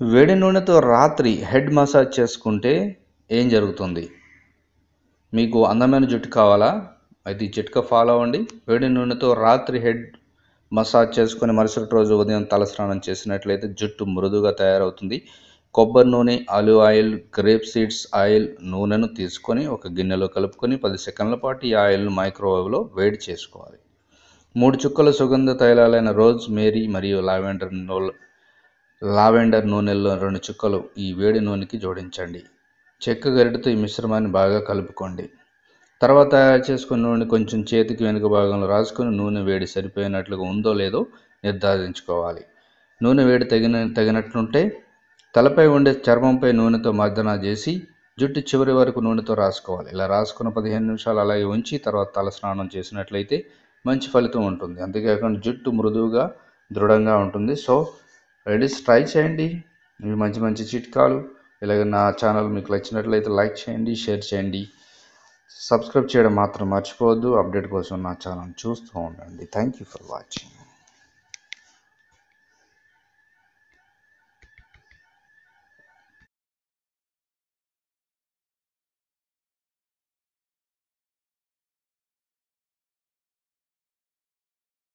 వేడి నూనెతో రాత్రి హెడ్ మసాజ్ చేసుకుంటే ఏం జరుగుతుంది? మీకు అందమైన జుట్టు కావాలా? అయితే ఈ చిట్కా ఫాలో అవ్వండి. వేడి నూనెతో రాత్రి హెడ్ మసాజ్ చేసుకుని మరుసటి రోజు ఉదయం తలస్నానం చేసినట్లయితే జుట్టు మృదుగా తయారవుతుంది. కొబ్బరి నూనె olive oil grape seeds oil నూనెను తీసుకొని ఒక గిన్నెలో కలుపుకొని పది సెకండ్ల పాటు ఈ ఆయిల్ను మైక్రోవేవ్లో వేడి చేసుకోవాలి. మూడు చుక్కల సుగంధ తైలాలైన రోజ్ మేరీ మరియు లావెండర్ నోల్ లావెండర్ నూనెల్లో రెండు చుక్కలు ఈ వేడి నూనెకి జోడించండి. చెక్క గరిటతో ఈ మిశ్రమాన్ని బాగా కలుపుకోండి. తర్వాత తయారు చేసుకున్న నూనె కొంచెం చేతికి వెనుక భాగంలో రాసుకొని నూనె వేడి సరిపోయినట్లుగా ఉందో లేదో నిర్ధారించుకోవాలి. నూనె వేడి తగిన తగినట్లుంటే తలపై ఉండే చర్మంపై నూనెతో మర్దన చేసి జుట్టు చివరి వరకు నూనెతో రాసుకోవాలి. ఇలా రాసుకున్న పదిహేను నిమిషాలు అలాగే ఉంచి తర్వాత తల స్నానం చేసినట్లయితే మంచి ఫలితం ఉంటుంది. అంతేకాకుండా జుట్టు మృదువుగా దృఢంగా ఉంటుంది. సో రెడీస్ ట్రై చేయండి. ఇవి మంచి మంచి చిట్కాలు. ఇలాగ నా ఛానల్ మీకు నచ్చినట్లయితే లైక్ చేయండి షేర్ చేయండి. సబ్స్క్రైబ్ చేయడం మాత్రం మర్చిపోవద్దు. అప్డేట్ కోసం నా ఛానల్ చూస్తూ ఉండండి. Thank you for watching